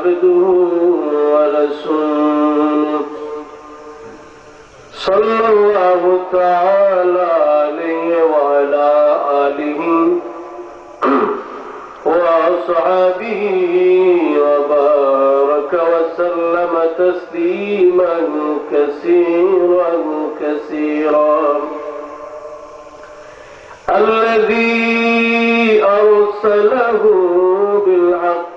عبده ورسوله. صلى الله تعالى عليه وعلى آله وأصحابه وبارك وسلم تسليما كثيرا كثيرا. الذي أرسله بالحق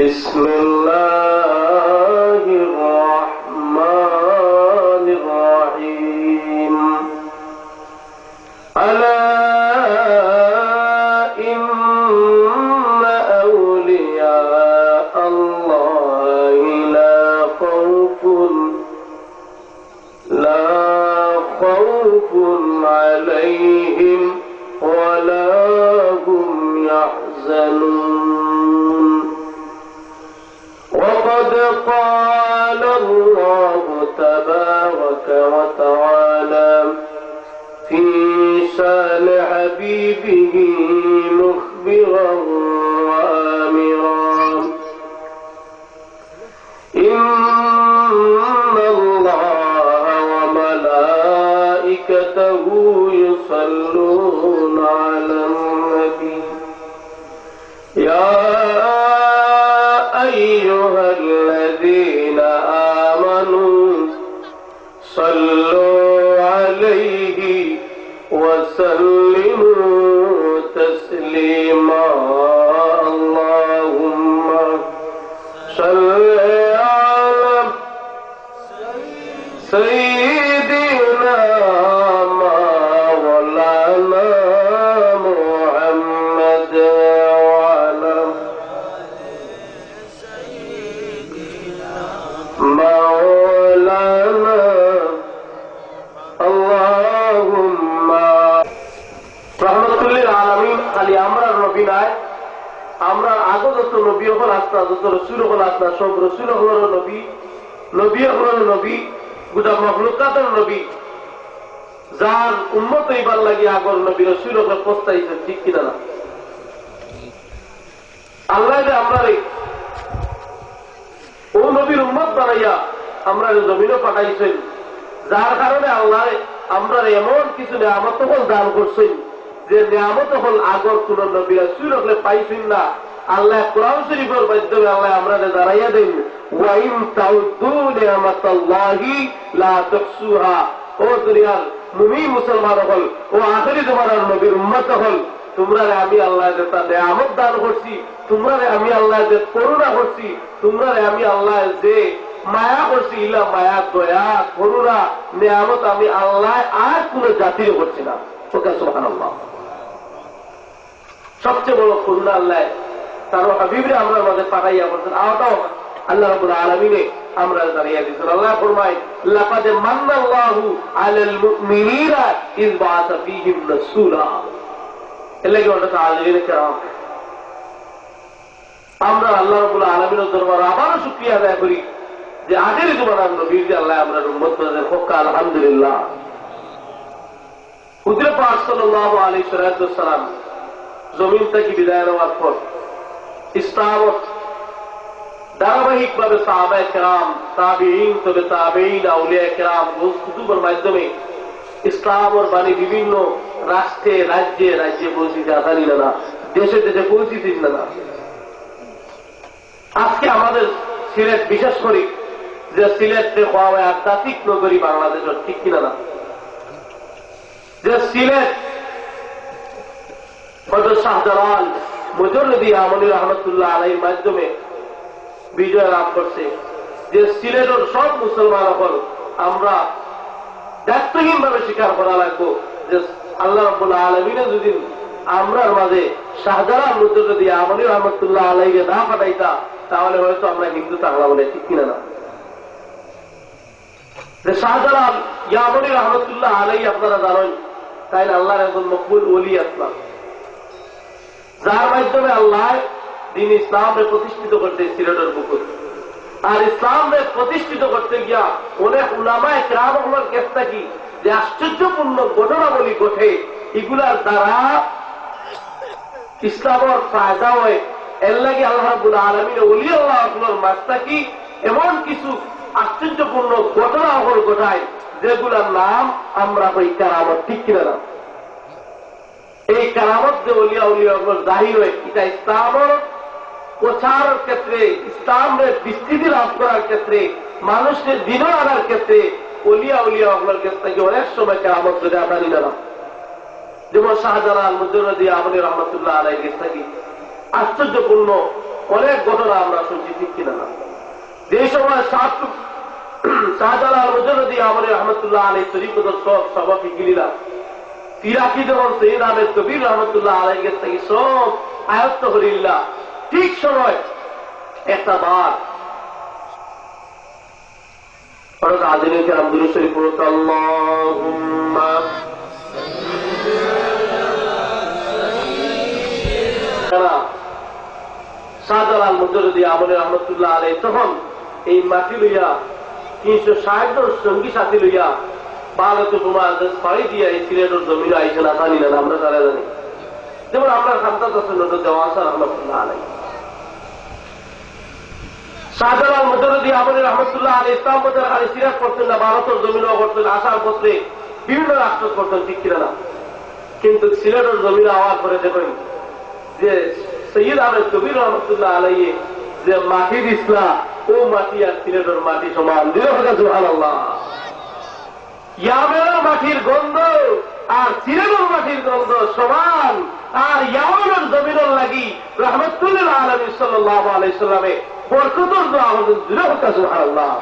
بسم الله الرحمن الرحيم. ألا إن أولياء الله لا خوف لا خوف عليهم حبيبه مخبرا খালি আমরা নবী নাই, আমরা আগত যত নবী হল আসতা যত রসুল হল আসতা সব রসুল হল নবী নবী হল নবী, গোটা মহলুকাতের নবী। যার উন্মত এইবার লাগি আগর নবী, রসুল হল প্রস্তাবিত, ঠিক কিনা না? আল্লাহ আমরা ও নবীর উম্মত বানাইয়া আমরা জমিনও পাঠাইছেন, যার কারণে আল্লাহ আমরা এমন কিছু নিয়ামত তখন দান করছেন। যে নিয়ামত হল আগর কোন নবীরা সুর হলে পাইছেন না, আল্লাহ কোরআন শরীফের মাধ্যমে আল্লাহ আমরা দাঁড়াইয়া দেন তাউদ্দু লা ও দুনিয়ার মুমি মুসলমান হল ও নবীর উম্মত হল আমি আল্লাহ যে নিয়ামত দান করছি তোমরা আমি আল্লাহ যে করুণা করছি তোমরা আমি আল্লাহ যে মায়া করছি, ইলা মায়া, দয়া, করুণা, নিয়ামত আমি আল্লাহ আর কোন জাতির করছি না। ওকে সবচেয়ে বড় করুণা আল্লাহ। তার হাবিবরে আমরা মাঝে পাঠাইয়া বলছেন, আওতাও আল্লাহ রাবুল আলমিনে আমরা দাঁড়িয়ে দিচ্ছেন আল্লাহ ফরমাই লাকাদে মান্নাল্লাহু আলাল মুমিনিনা ইয বাআসা ফীহিম রাসূলা। এলাকি ওটা আলিমিন কেরাম। আমরা আল্লাহ রাবুল আলমিনের দরবার আবারও শুক্রিয়া আদায় করি যে আগের জমানার নবীর যে আল্লাহ আমরা উম্মত করেছেন হক্কা আলহামদুলিল্লাহ। হুজরে পাক সাল্লাল্লাহু আলাইহি সাল্লাম জমিন থেকে বিদায় নেওয়ার পর ইসলামত ধারাবাহিক ভাবে সাহাবায় কেরাম তাবিহীন তবে তাবেইন আউলিয়া কেরাম কুতুবের মাধ্যমে ইসলামের বাণী বিভিন্ন রাষ্ট্রে, রাজ্যে রাজ্যে পৌঁছিতে আসানি না, দেশে দেশে পৌঁছিতেন না। আজকে আমাদের সিলেট, বিশেষ করে যে সিলেটে হওয়া আধ্যাত্মিক নগরী বাংলাদেশের ঠিক কিনা না? যে সিলেট হজরত শাহজালাল মুজরদি আমলি রহমতুল্লাহ আলাইর মাধ্যমে বিজয় লাভ করছে। যে সিলেটের সব মুসলমান হল আমরা দায়িত্বহীন ভাবে স্বীকার করা লাগবো যে আল্লাহ রব্বুল আলমিনে যদি আমরার মাঝে শাহজালাল যদি আমলি রহমতুল্লাহ আলাইকে না পাঠাইতা, তাহলে হয়তো আমরা হিন্দু তাহলে বলে ঠিক কিনা না। যে শাহজালাল ইয়ামনি রহমতুল্লাহ আলাই আপনারা জানেন তাই আল্লাহর একজন মকবুল ওলি আসলাম যার মাধ্যমে আল্লাহ দিন ইসলামে প্রতিষ্ঠিত করতে সিলেটের পুকুর আর ইসলামে প্রতিষ্ঠিত করতে গিয়া অনেক উলামায় ক্রামের কেস থাকি যে আশ্চর্যপূর্ণ ঘটনাবলী ঘটে, এগুলার দ্বারা ইসলামের ফায়দা হয়। এর লাগে আল্লাহ রাবুল অলি আল্লাহ আপনার মাস্তাকি এমন কিছু আশ্চর্যপূর্ণ ঘটনা অহর ঘটায়, যেগুলার নাম আমরা ওই কারামত, ঠিক কিনা নাম এই কারামত যে অলিয়া উলিয়া জাহির হয়, এটা ইসলামের প্রচারের ক্ষেত্রে, ইসলামের বিস্তৃতি লাভ করার ক্ষেত্রে, মানুষের দিন আনার ক্ষেত্রে অলিয়া উলিয়া আপনার ক্ষেত্রে অনেক সময় কেরামত যদি আমরা নিলাম। যেমন শাহজালাল মুজরদি আমলি রহমতুল্লাহ আলাই থাকি আশ্চর্যপূর্ণ অনেক ঘটনা আমরা শুনছি, ঠিক কিনা না? যে সময় শাহজালাল মুজরদি আমলি রহমতুল্লাহ আলাই শরীফত সব সভাপতি গিলিলাম তিরাকি যখন সৈয়দ আহমেদ কবির রহমতুল্লাহ আলাই গেছে থাকি সব আয়ত্ত হরিল্লা ঠিক সময় একটা বার। শাহজালাল মুজরদি আমলে রহমতুল্লাহ আলাই তখন এই মাটি লইয়া তিনশো ষাট জন সঙ্গী সাথী লইয়া বালক তোমার পাড়ি দিয়া সিলেটের জমিনে আইসে না জানি না আমরা তারা জানি। যেমন আপনার খান্তা দশের নজর শাহজালাল মুজরদি আমলে রহমতুল্লাহ আলী ইসলাম মধ্যে খালি সিরাজ না, ভারতের আসার পত্রে বিভিন্ন রাষ্ট্র ঠিক কিনা না? কিন্তু সিলেটের জমিনে হওয়ার পরে দেখেন যে রহমতুল্লাহ যে মাটি দিসলা ও মাটি আর সিলেটের মাটি সমান। দিল সুহান আল্লাহ ইয়ামের মাটির গন্ধ আর সিলেটের মাটির গন্ধ সমান, আর ইয়ামের জমিনের লাগি রহমতুল্লাহ আলমী সাল্লাহ আলাইসাল্লামে বরকতর দোয়া আমাদের দিল সুহান আল্লাহ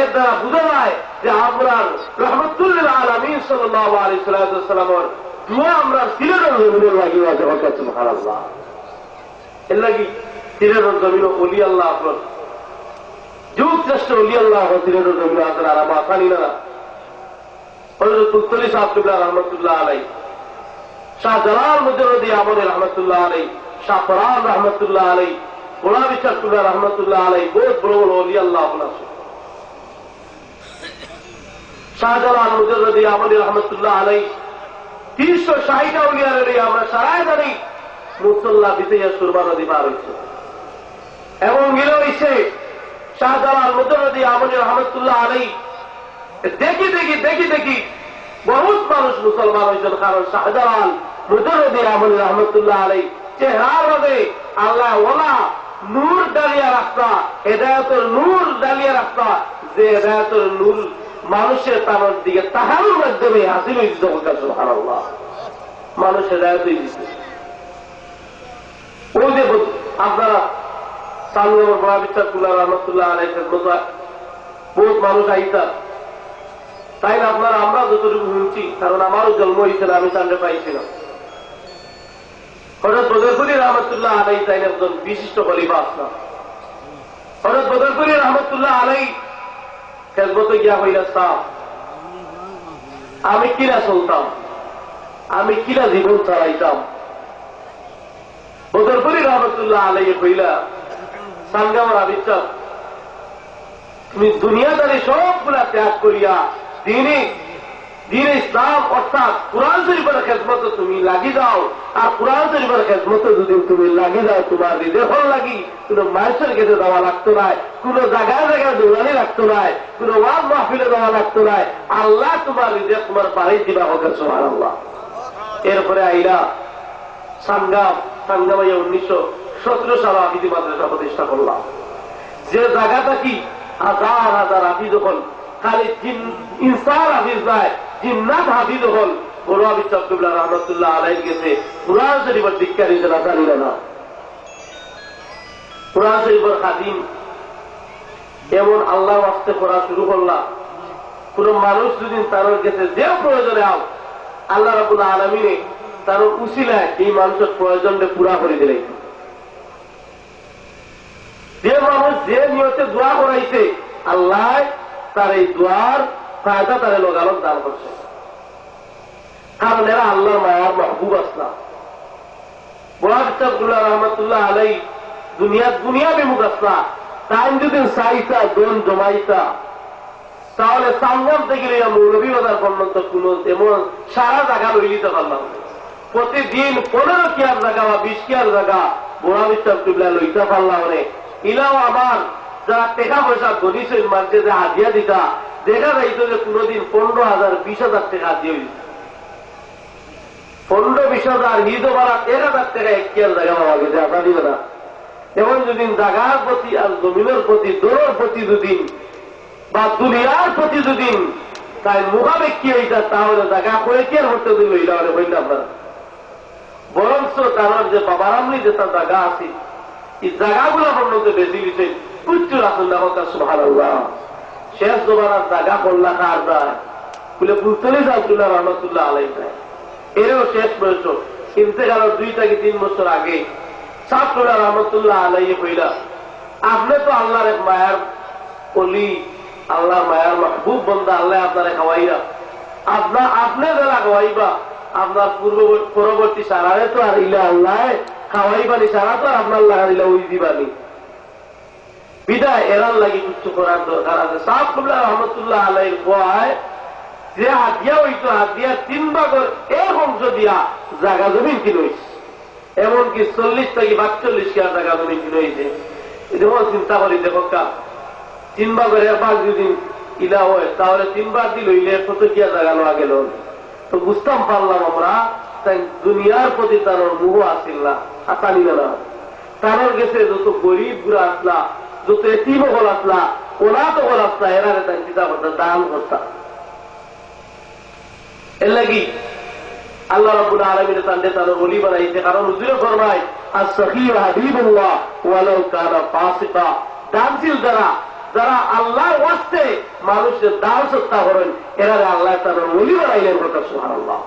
এর দ্বারা বোঝা যায় যে আপনার রহমতুল্লাহ আলমী সাল্লাহ আলী সাল্লামের দোয়া আমরা সিলেটের জমিনের লাগি আছে হকাত সুহান আল্লাহ এর লাগি সিলেটের জমিন অলি আল্লাহ আপনার। যুগ শ্রেষ্ঠ অলি আল্লাহ সিলেটের জমিন আছেন, আর আমার আসানি না। তুলতলি সাহতুল্লাহ রহমতুল্লাহ আমলের রহমতুল্লাহ রহমতুল্লাহ রহমতুল্লাহ শাহজালাল আমলের রহমতুল্লাহ আলাই উলিয়ার আমরা নদী এবং গেলে হয়েছে শাহজালাল মুজরদি আমলি রহমতুল্লাহ আলাই দেখি দেখি দেখি দেখি। বহুত মানুষ মুসলমান হয়েছেন কারণ শাহজালাল মুজরদি আমলি রহমতুল্লাহ আলাই চেহারার মধ্যে আল্লাহ ওলা নূর ডালিয়া রাস্তা হেদায়তের নূর ডালিয়া রাস্তা যে হেদায়তের নূর মানুষের তার দিকে তাহার মাধ্যমে হাসিল হয়েছে আল্লাহ মানুষ হেদায়ত দিচ্ছে ওই যে আপনারা সালগর বড়া বিশ্বাসুল্লাহ রহমতুল্লাহ আলাইসের মতো বহুত মানুষ আইতা। তাই না আপনারা, আমরা যতটুকু শুনছি, কারণ আমারও জন্ম হয়েছিল, আমি চান্ডে পাইছিলাম। হঠাৎ বদরপুরি রহমতুল্লাহ আলাই তাই একজন বিশিষ্ট খলিফা আসলাম। হঠাৎ বদরপুরি রহমতুল্লাহ আলাই খেজমতো গিয়া হইলা সাহ আমি কিরা চলতাম, আমি কিরা জীবন চালাইতাম। বদরপুরি রহমতুল্লাহ আলাই কইলা সানগামার আবিচার তুমি দুনিয়াদারি সবগুলা ত্যাগ করিয়া দিনে, দিন ইসলাম অর্থাৎ কোরআন শরীফের খেজমত তুমি লাগি যাও। আর কোরআন শরীফের খেজমত যদি তুমি লাগি যাও, তোমার হৃদয় লাগি, কোন মানুষের কাছে দেওয়া লাগতো নাই, কোন জায়গায় জায়গায় দৌড়ানি লাগতো নাই, কোন ওয়াজ মাহফিলে দেওয়া লাগতো নাই, আল্লাহ তোমার হৃদয় তোমার বাড়ি দিবা হোক সোহান আল্লাহ এরপরে আইরা সাঙ্গাম, সাঙ্গামাইয়া উনিশশো সতেরো সালে আবিদি মাদ্রাসা প্রতিষ্ঠা করলাম। যে জায়গাটা কি? হাজার হাজার হাফিজ হল খালি ইনসার হাফিজ নাই জিন্নাত হাফিজ হল। বড় আবি চক্রবুল্লাহ রহমতুল্লাহ আলাই গেছে। না। জানি না এমন আল্লাহ আসতে করা শুরু করলাম কোন মানুষ যদি তার গেছে যে প্রয়োজনে আও, আল্লাহ রাবুল আলমিনে তার উচিলায় এই মানুষের প্রয়োজনটা পুরা করে দিলে যে মানুষ যে নিয়তে দোয়া করাইছে, আল্লাহ তার এই দোয়ার ফায়দা তারে লোকালক দান করছে। কারণ এরা আল্লাহর মায়ার মাহবুব আসলাম। বরাবুল্লাহ রহমতুল্লাহ আলাই দুনিয়া দুনিয়া বিমুখ আসলা টাইম যদি চাইতা দোন জমাইতা তাহলে সাঙ্গম থেকে লইয়া মৌলভী বাজার পর্যন্ত কোন এমন সারা জায়গা লই নিতে পারলাম প্রতিদিন পনেরো কেয়ার জায়গা বা বিশ কেয়ার জায়গা বোরা বিশ্বাস লইতে পারলাম ইলাও আমার যারা টাকা পয়সা গণিছেন মানছে যে হাজিয়া দিতা, দেখা যাইত যে কোনোদিন পনেরো হাজার, বিশ হাজার টাকা হাজিয়া হয়েছে পনেরো, বিশ হাজার ঈদ বাড়া এক হাজার টাকা এক কেয়ার জায়গা পাওয়া গেছে আপনার দিবে না। এবং যদি জাগার প্রতি আর জমিনের প্রতি দোরের প্রতি দুদিন বা দুনিয়ার প্রতি দুদিন তাই মুখাবেক কি হইতা তাহলে জায়গা করে কি আর হতে দিল হইলা মানে হইলে আপনার বরঞ্চ তার যে বাবারামনি যে তার জায়গা আছে, এই জায়গাগুলো পর্যন্ত বেশি দিচ্ছে প্রচুর আসুন না কথা সুহার শেষ জমানার জায়গা করলা কার বলে আব্দুল্লাহ রহমতুল্লাহ আলাই এরও শেষ দুই থেকে তিন বছর আগে? সাফুল্লাহ রহমতুল্লাহ আলাই হইলা আপনি তো আল্লাহর এক মায়ার অলি আল্লাহ মায়ার মাহবুব বন্দা, আল্লাহ আপনারা খাওয়াইরা আপনার, আপনি যারা খাওয়াইবা, আপনার পূর্ব পরবর্তী সারারে তো আর ইলা আল্লাহ খাওয়াইবানি সারা তো আর আপনার লাগা দিলে ওই দিবানি। বিদায় এরার লাগি কিছু করার দরকার আছে সাহ সাফুল্লাহ রহমতুল্লাহ আলাইর কয়, যে হাতিয়া হইতো, হাতিয়া তিন ভাগের এক অংশ দিয়া জায়গা জমিন হয়েছে এমনকি চল্লিশ থেকে বাকচল্লিশ কেয়ার জায়গা জমিন হয়েছে এটা চিন্তা করি দেখো কা তিন ভাগের এক ভাগ যদি ইলা হয়, তাহলে তিন ভাগ দিল ইলে কত কিয়া জায়গা লোয়া গেল। তো বুঝতাম পারলাম আমরা, তাই দুনিয়ার প্রতি তার মুহ আসিল না আসানি না তার গেছে যত গরিব গুড়া আসলা যত এটিম হল আসলা ওরা তো হল আসলা এরা তাই চিন্তা করতাম দান করতাম এর লাগি আল্লাহ রাব্বুল আলামিন তান্ডে তার ওলি বানাইছে, কারণ হুজুরে ফরমায় আস-সখী হাবিবুল্লাহ ওয়ালাউ কানা ফাসিকা। দানশীল যারা যারা আল্লাহর ওয়াস্তে মানুষের দান সত্তা করেন এরা আল্লাহ তার ওলি বানাইলেন কথা সুবহানাল্লাহ।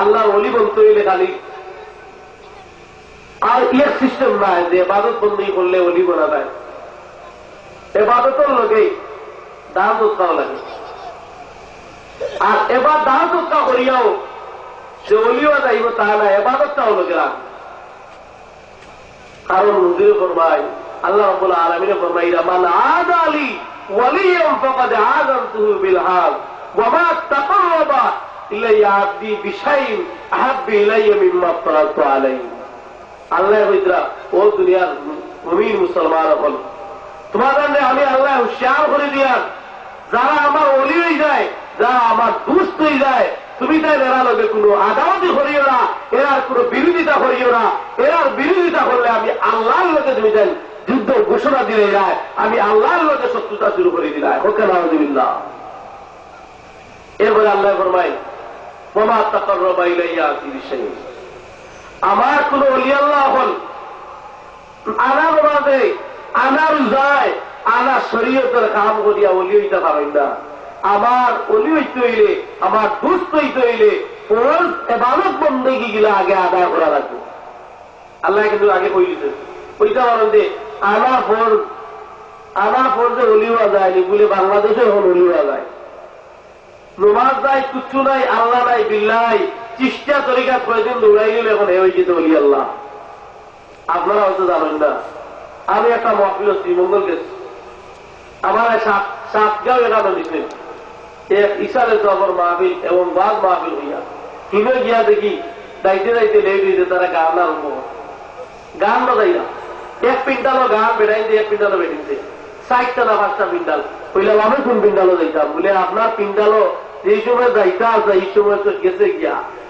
আল্লাহ ওলি বলতে হইলে খালি আর ইয়ের সিস্টেম নাই যে এবাদত বন্দী করলে ওলি বনা যায়। এবাদতের লোকেই দান সত্তাও লাগে। আর এবার দাহতটা করিয়াও সে অলিও যাইব, তা না, এবাদতটাও লোকেরা কারণ হুজুরে ফরমাই আল্লাহ রব্বুল আলামিনে ফরমাই মান আদ আলী ওয়ালিয়াম ফাকাদ আযানতুহু বিল হাদ ওয়া মা তাকাররাবা ইলাইয়া আবদি বিশাইইন আহাব্বু ইলাইয়া মিম্মা ফারাতু আলাইহি। আল্লাহ হইদরা ও দুনিয়ার মুমিন মুসলমান হল। তোমাদের আমি আল্লাহ হুশিয়ার করে দিয়ার। যারা আমার অলি হয়ে যায়, যারা আমার দুষ্ট হয়ে যায়, তুমি তাই এরা লোকে কোনো আদালতি করিও না, এরার কোনো বিরোধিতা করিও না। এরার বিরোধিতা করলে আমি আল্লাহর লোকে তুমি যাই যুদ্ধ ঘোষণা দিলে যায় আমি আল্লাহর লোকে শত্রুতা শুরু করে দিলাই হোক না এরপরে আল্লাহ ফরমাই মমা তাকর রবাইলাইয়া বিষয় আমার কোন অলি আল্লাহ হল। আনার বাদে আনার যায় আনা শরীয়তের কাম করিয়া অলি হইতে পারেন না। আমার অলি হইতে আমার দুস্থ হইতে হইলে, ফরজ এবাদত বন্দী গিলা আগে আদায় করা লাগবে। আল্লাহ কিন্তু আগে কইলিছে ওইটা বলেন যে, আনা ফর আনা ফর যে অলি হওয়া যায়নি বলে বাংলাদেশে এখন অলি হওয়া যায়। নমাজ নাই, কুচ্ছু নাই, আল্লাহ নাই বিল্লাই চিষ্টা তরিকা কয়েকদিন দৌড়াই গেলে এখন হয়ে যেতে অলি আল্লাহ। আপনারা হয়তো জানেন না। আমি একটা মহফিল শ্রীমঙ্গল গেছি। আমার সাতগাঁও এখানে দিচ্ছেন এক ইশারে জবর মাহবিল এবং বাদ মাহবিল হইয়া। কিনে গিয়া দেখি দাইতে দাইতে লেগে দিতে তারা গান করে। গান বাজাই না এক পিন্ডালও গান বেড়াইতে এক পিন্ডালও বেড়িতে ষাটটা না পাঁচটা পিন্ডাল। কইলাম, আমি কোন পিন্ডালও যাইতাম? বলে, আপনার পিন্ডালও এই সময় যাইতা আছে এই সময় তো গেছে গিয়া।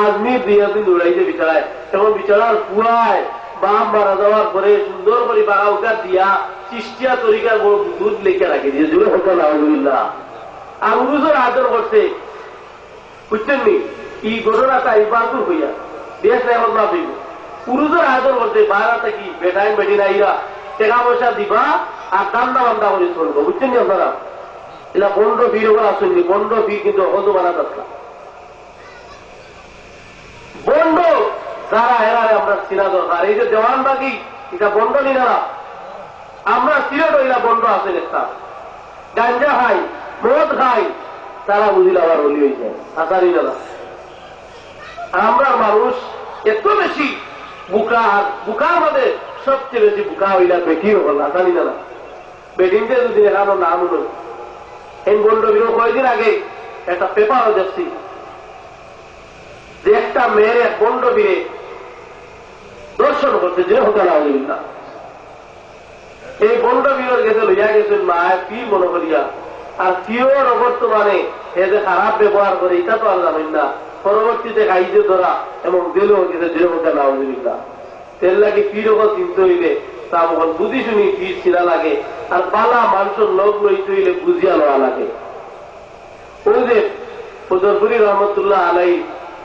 আদমি দুই দিন দৌড়াইছে বিছানায় এবং বিছানার পুয়ায় বাম মারা যাওয়ার পরে সুন্দর করে বাগা উঠা দিয়া চিষ্টিয়া তরিকার দুধ লেখা রাখি দিয়ে জুড়ে হোক না আঙ্গুজের আদর করছে। বুঝছেন নি? এই ঘটনাটা ইবাদুর হইয়া। দেশ এখন না হইব। পুরুষের আদর করতে বাইরে কি বেটাইন বেটি নাইরা টাকা পয়সা দিবা আর দান্দা বান্দা করে চলবো। বুঝছেন নি আপনারা? এটা বন্ড ভিড় ওগুলো আসেননি বন্ড ভিড় কিন্তু হদ বানা দরকার বন্ড যারা হেরারে আমরা চিনা দরকার। এই যে দেওয়ান বাকি এটা বন্ড নি না আমরা সিলেট হইলা বন্ড আছেন একটা গাঞ্জা খাই, মদ খাই, তারা বুঝিল আবার হলি হয়েছে আসারি না আর আমরা মানুষ এত বেশি বুকা আর বুকার মধ্যে সবচেয়ে বেশি বুকা হইলা বেটি হল আসানি না বেটিনতে যদি এখানো নাম হলো। এই বন্ড বিরো কয়েকদিন আগে একটা পেপারও দেখছি। যে একটা মেয়ের এক বন্ড বীরে দর্শন করছে যে হোটেল না। এই বন্ড বীরের গেছে, লইয়া গেছেন মা, কি মনে করিয়া? আর কিওর বর্তমানে এ যে খারাপ ব্যবহার করে, এটা তো জানেন না। পরবর্তীতে খাইছে ধরা এবং দিলেও গেছে যে হোটেল না। তেল লাগে কি রকম চিনতে হইলে তা মখন বুঝি শুনি কি ছিলা লাগে। আর পালা মানুষের লোক লইতে হইলে বুঝিয়া লওয়া লাগে। ওই যে ফজরপুরি রহমতুল্লাহ আলাই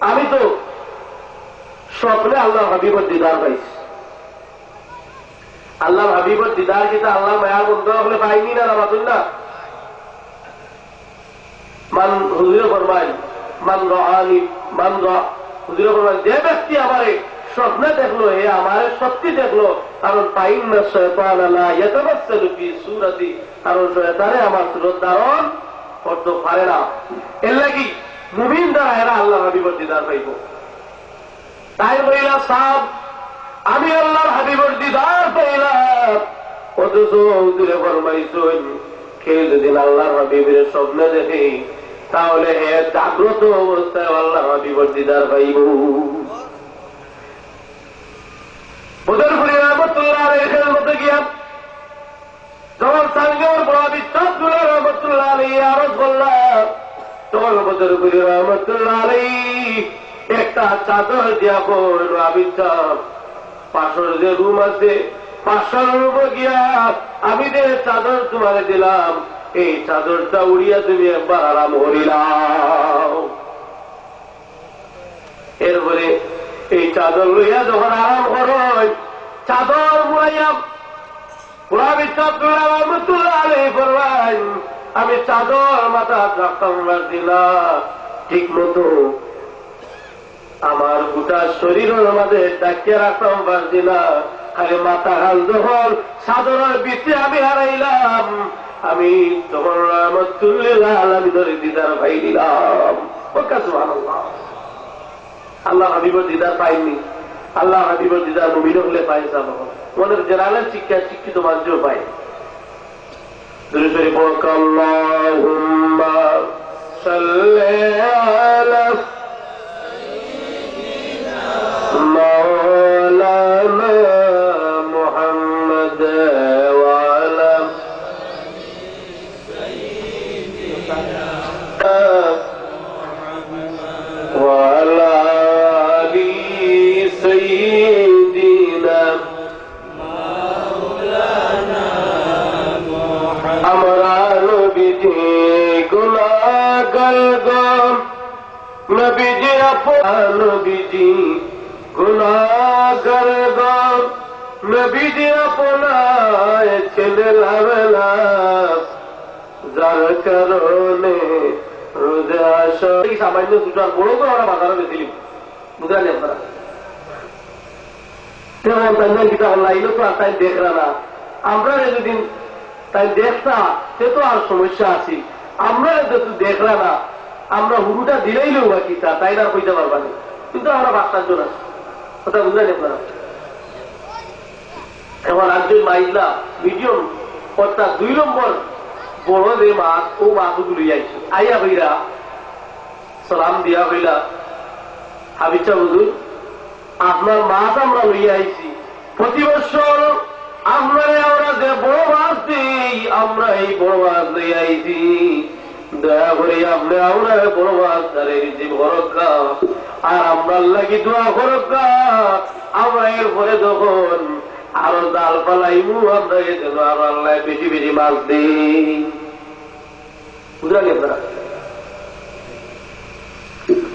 আমি তো স্বপ্নে আল্লাহ হাবিবর দিদার পাইছি। আল্লাহ হাবিবর দিদার কিন্তু আল্লাহ মায়ার বন্ধু হলে পাইনি না রামাতুন না? মান হুজুরে ফরমাই মান রানি মান হুজুরে ফরমাই যে ব্যক্তি আমারে স্বপ্নে দেখল হে আমার সত্যি দেখল, কারণ পাইন না শয়তান আল্লাহ ইয়েতামাসসালু সুরাতি, কারণ শয়তানে আমার সুরত ধারণ করতে পারে না। এর লাগি মুমিন দ্বারা এরা আল্লাহ হাবিবর দিদার পাইব তাই বইলা সাহ আমি আল্লাহর হাবিবর দিদার পাইলাম অথচ কেউ যদি আল্লাহর হাবিবের স্বপ্নে দেখে, তাহলে হে জাগ্রত অবস্থায় আল্লাহ হাবিবর দিদার পাইব বদরপুরি রহমতুল্লাহ এখানের মধ্যে গিয়া যখন সাঙ্গের বড় বিশ্বাস করে রহমতুল্লাহ আলী আরজ বললাম তখন বদরপুরি রহমতুল্লাহ একটা চাদর দিয়া বলল আবিচাপ পাশর যে রুম আছে পাঁচশো রুম গিয়া আমি যে চাদর তোমাকে দিলাম। এই চাদরটা উড়িয়া তুমি একবার আরাম এরপরে এই চাদর লইয়া যখন আরাম করো চাদর উড়াইয়া পুরা বিশ্বাস করে রহমতুল্লাহ আলী বললেন আমি চাদর মাথা রাখতাম দিলা ঠিক মতো আমার গোটা শরীরের মাঝে ডাকিয়ে রাখতাম না খালি মাথা হাল যখন চাদরের বিচে আমি হারাইলাম। আমি তখন রহমতুল্লাহ আমি ধরে দিদার ভাই দিলাম। ওকা, সুবহানাল্লাহ। আল্লাহ হাবিবর দিদার পাইনি। আল্লাহ হাবিবর দিদার নবীন হলে পাই যাব। ওদের জেনারেল শিক্ষা শিক্ষিত মানুষও পায়। দুরুশরী পড়ক আল্লাহুম্মা আপন গম নবীজি আপনায় ছেলে যার কারণে সামান্য বড় করে আমরা বাজারে বুঝলেন আপনারা? তাই তাই আমরা তাই দেখতা সে তো আর সমস্যা আছে। আমরা দেখরা না আমরা হুরুটা দিলেই লোক বাকি তা তাই না কইতে পারবানি কিন্তু আমরা পাঁচটার জন আছি। কথা বুঝলেন আপনারা? এখন একজন মাইজলা মিডিয়াম অর্থাৎ দুই নম্বর বড় যে মাছ, ও মাছগুলি আইছে। আইয়া হইরা, সালাম দিয়া হইলা হাবিচা বুঝুন আপনার মাছ আমরা লইয়া আইছি। প্রতি বছর আপনারে আমরা যে বড় মাছ দিই, আমরা এই বড় মাছ লইয়া আইছি। দয়া করে আপনি আমরা বড় মাছ তারে রিসিভ করক্কা আর আমরা লাগি দোয়া করক্কা আমরা এরপরে যখন আরও জাল আমরা এই জন্য আরও আল্লাহ বেশি বেশি মাছ দিই। বুঝলেন আপনারা?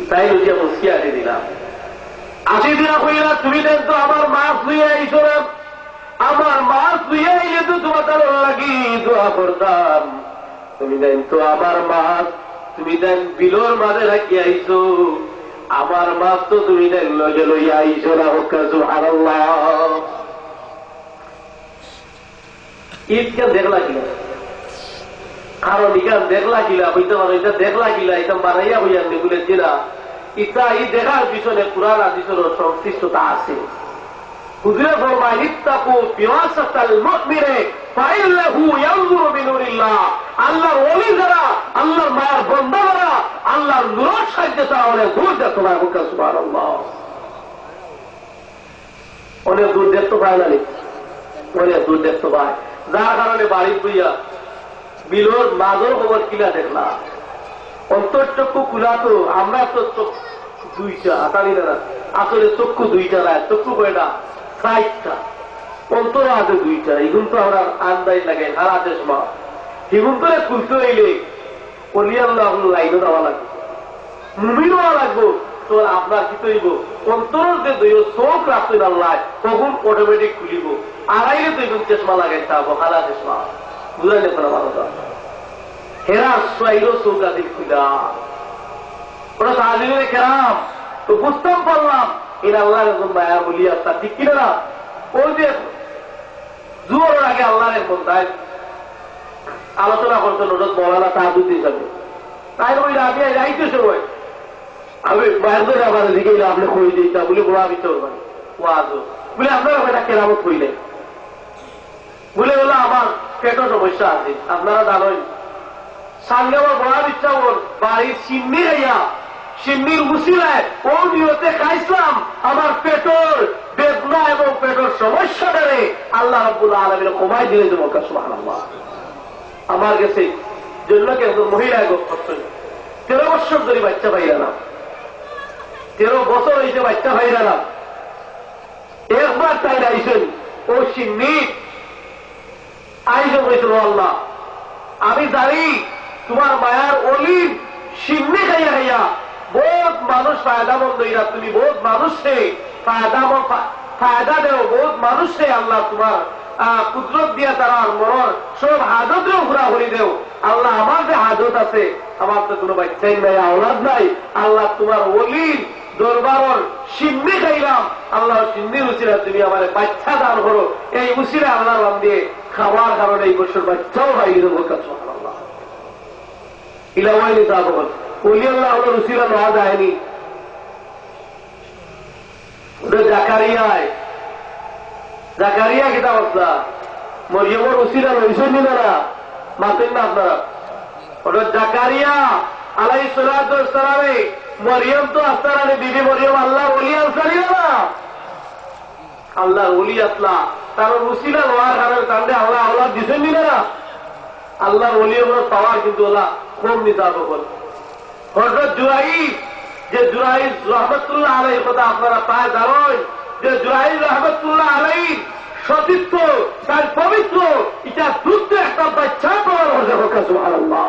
তাই লুচিয়া মুসকিয়া আটি দিলাম। আসি দিয়া কইলা তুমি দেন তো আমার মাছ লইয়া আইসো আমার মাছ লইয়া আইলে তো তোমার লাগি দোয়া করতাম। তুমি দেন তো আমার মাছ, তুমি দেন বিলোর মাঝে রাখি আইসো আমার মাছ তো তুমি দেন লজে লইয়া না হোক সুবহানাল্লাহ। ঈদকে দেখলা কিনা? দেখলা কিলা হইতে পারো এটা দেখলা কিলা এটা মারাইয়া হইয়া বলেছি না ইটা দেখার পিছনে সংশ্লিষ্টতা আছে। হুজুরে ফরমায়, ইত্তাকু বিনুরিল্লাহ আল্লাহর ওলি যারা, আল্লাহর মায়ের বন্ধা যারা, আল্লাহর নূরের সাহায্যে তারা অনেক দূর দেখতে পায় অনেক দূর দেখতে পায় না অনেক দূর দেখতে পায়। যার কারণে বাড়ি বইয়া বিলোর মাঝর খবর কিলা দেখলা অন্তর্চক্ষু খুলা তো, আমরা তো চোখ দুইটা আতারি না, আসলে চক্ষু দুইটা না চক্ষু কয়টা? ষাটটা অন্তর আছে দুইটা। এগুন তো আমরা আন্দাজ লাগে সারা দেশ মা এগুন তো খুলতে হইলে অলিয়াল্লাহ লাইনও দেওয়া লাগবে। মুমিনও লাগবো। তো আপনার কি তৈব? অন্তর যে দইও চোখ রাখতে আল্লাহ তখন অটোমেটিক খুলিব। আড়াইলে তো এগুন চেষ্মা লাগাইতে হব সারা চেষ্মা বুঝাই দেখো না হেরা সাইলো চৌকা দিক খুলা ওরা সাহায্যে কেরাম, তো বুঝতাম পারলাম। এর আল্লাহ একজন মায়া বলি আসতা ঠিক কিনা? ওই যে জুয়ার আগে আল্লাহর একজন তাই আলোচনা করতেন ওটা মৌলানা তাহাদুদ্দ হিসাবে তাই ওই রাতে যাইতে সময় আমি মায়ের ধরে আমার দিকে আপনি কই দিইতা বলে গোড়া ভিতর মানে ওয়াজ বলে, আপনারা ওটা কেরামত কইলেন? বলে বলে আমার পেটের সমস্যা আছে, আপনারা জানেন সামনে আমার বড় ইচ্ছা ওর বাড়ির সিন্নি খাইয়া সিন্নির উচিলায় ও নিয়তে খাইছিলাম, আমার পেটর। বেদনা এবং পেটর সমস্যা ধরে আল্লাহ রব্বুল আলমীর কমাই দিয়ে দেবো কাসমান আমার গেছে জন্য একজন মহিলা তেরো বছর ধরে বাচ্চা পাইরা না। তেরো বছর হয়েছে বাচ্চা পাইরা না। একবার তাই আইসেন ও সিন্নি আইসে হয়েছিল আল্লাহ, আমি জানি তোমার মায়ার অলির সিন্নি খাইয়া খাইয়া বহুত মানুষ ফায়দা ইরা তুমি বহুত মানুষে আল্লাহ তোমার আমার সিন্নি খাইলাম। আল্লাহ উচিরা তুমি আমার বাচ্চা দান করো। এই উচিরা আল্লাহ নাম দিয়ে খাওয়ার কারণে এই বছর বাচ্চাও খাই দেবো ওলি আল্লাহ হলো নেওয়া যায়নি। জাকারিয়ায় জাকারিয়া কিতা অবস্থা মরিয়মর রুসিরা লইছেন নি না মাতেন না আপনারা ওদের জাকারিয়া আলাই সালামে মরিয়ম তো আস্তারানি বিবি মরিয়ম আল্লাহ ওলি আনসারি না আল্লাহর ওলি আসলা তার রুসিলা নোয়ার কারণে তাহলে আল্লাহ আল্লাহ পাওয়ার কিন্তু ওলা কম নিতাব করে হজরত জুরাই যে জুরাই রহমতুল্লাহ আলাই কথা আপনারা প্রায় জানেন যে জুরাই রহমতুল্লাহ আলাই সতীত্ব তার পবিত্র, এটা দ্রুত একটা বাচ্চা পাওয়ার হচ্ছে আল্লাহ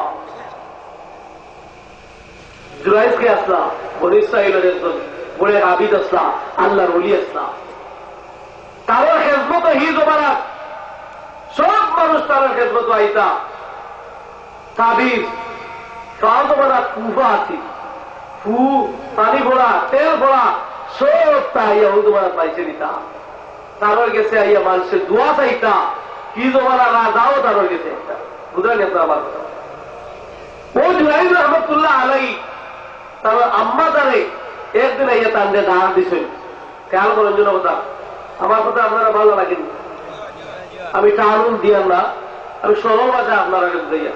জুরাইজকে আসলাম বলে ইসরায়েলের একজন বলে আবিদ আসলাম আল্লাহর অলি আসলাম তারও খেজমত হিজ ওবারাত সব মানুষ তার খেজমত আইতা। তাবিজ সব ওরা কুফা আছে। পানি ভরা, তেল ভরা, সব তাই তোমার পাইছে দিতা তারপর গেছে আইয়া মানুষের দোয়া চাইতা। কি জমানা রাজাও তারপর গেছে বুঝলেন আমার ও জুরাইদ রহমতুল্লাহ আলাই তারপর আম্মা জানে একদিন ইয়ে তান্ডে দাঁড় দিছেন খেয়াল করেন জন্য কথা আমার কথা আপনারা ভালো লাগেন আমি কানুন দিয়ান না আমি সরল ভাষা আপনারা দিয়া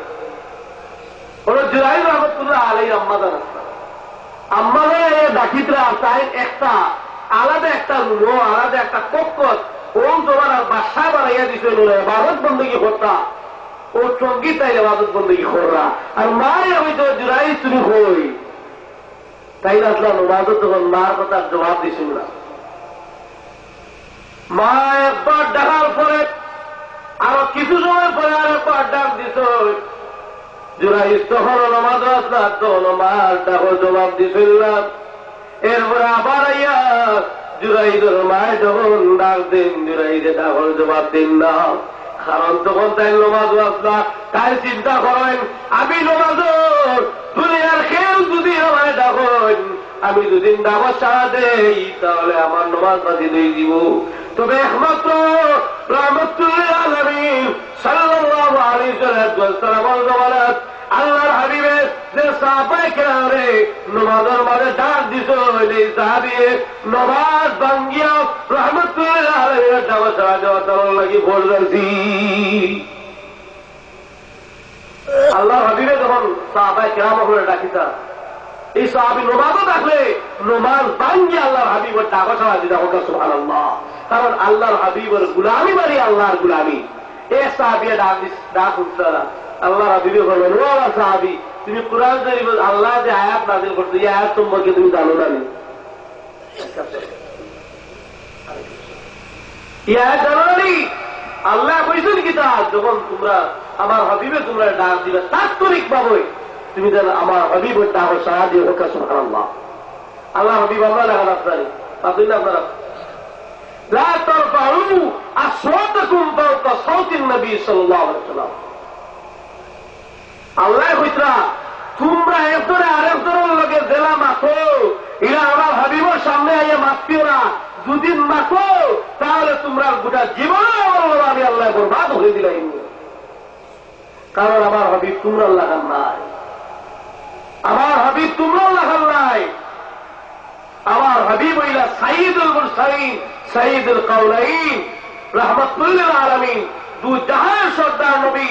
ওরা জুলাই রহমতুল্লাহ আলাই আম্মা জানা আমাদের ডাকিতরা তাই একটা, আলাদা একটা রুমো আলাদা একটা কক্ষ ওম তোমার বাসা দিছে বলে বাদত বন্দী করতা ও চঙ্গি তাই বাদত বন্দী কররা আর মায় আমি জুড়াই তুমি হই। তাই আসলাম বাদত তখন মার কথার জবাব দিছিল না। মা একবার ডাকার পরে, আরও কিছু সময় পরে আর একবার ডাক দিত জুরাই তখন নমাজ আসলা তো নমাজ ডাকো জবাব দিছিলাম। এরপরে আবার আইয়া জুরাই মায় যখন ডাক দিন জুরাই যে ডাকর জবাব দিন না। কারণ তখন তাই নমাজ আসলা তাই চিন্তা করেন, আমি নমাজ দুনিয়ার খেল যদি আমায় ডাকেন, আমি দুদিন ডাকর সারা দেই, তাহলে আমার নমাজ বাদি দিয়ে দিব। তবে একমাত্র রহমতুল্লাহ আলমিন সাল্লাল্লাহু আলাইহি ওয়াসাল্লাম বলেন আল্লাহর হাবিবের যে সাহাবায়ে কেরামে নমাজের মাঝে ডাক দিত এই সাহাবিয়ে নমাজ ভাঙ্গিয়া রহমতুল্লাহ সারা দেওয়া তার লাগি বলছি আল্লাহর হাবিবে যখন সাহাবায়ে কেরাম করে ডাকিতা এই সাহাবি নমাজও ডাকলে, নমাজ ভাঙ্গি আল্লাহর হাবিবের ডাকা ছাড়া দিতে হোক সুবহানাল্লাহ। কারণ আল্লাহর হাবিবের গুলামি বাড়ি আল্লাহর গুলামি। এ সাহাবিয়া ডাক ডাক উঠতারা আল্লাহ হাবিবে বলবেন ও আমার সাহাবি তুমি কোরআন শরীফ আল্লাহ যে আয়াত নাজিল করতে এই আয়াত সম্পর্কে তুমি জানো না নি? এই আয়াত জানো না নি? আল্লাহ কইছেন কি তা যখন তোমরা আমার হাবিবে তোমরা ডাক দিবে তাৎক্ষণিক ভাবে তুমি যেন আমার হাবিবের ডাক সাহায্য হোক সুবহানাল্লাহ আল্লাহ হাবিব আল্লাহ লাগান আপনার পাবেন না আপনারা لا ترفعوا أصواتكم فوق صوت النبي صلى الله عليه وسلم আল্লাহ কইতরা তোমরা একজনে আরেকজনের লগে জেলা মাথো এরা আমার হাবিবর সামনে আইয়ে মাতিও না। দুদিন মাথো তাহলে তোমরা গোটা জীবন আমি আল্লাহ বরবাদ হয়ে দিলাম। কারণ আমার হাবিব তোমরা লাগান নাই। আমার হাবিব তোমরা লাগান নাই। আমার হাবিব হইলা সাইদুল মুরসালিন, সাইদুল কাউলাইন রহমতুল্লিল আলমিন। দু জাহান সর্দার নবী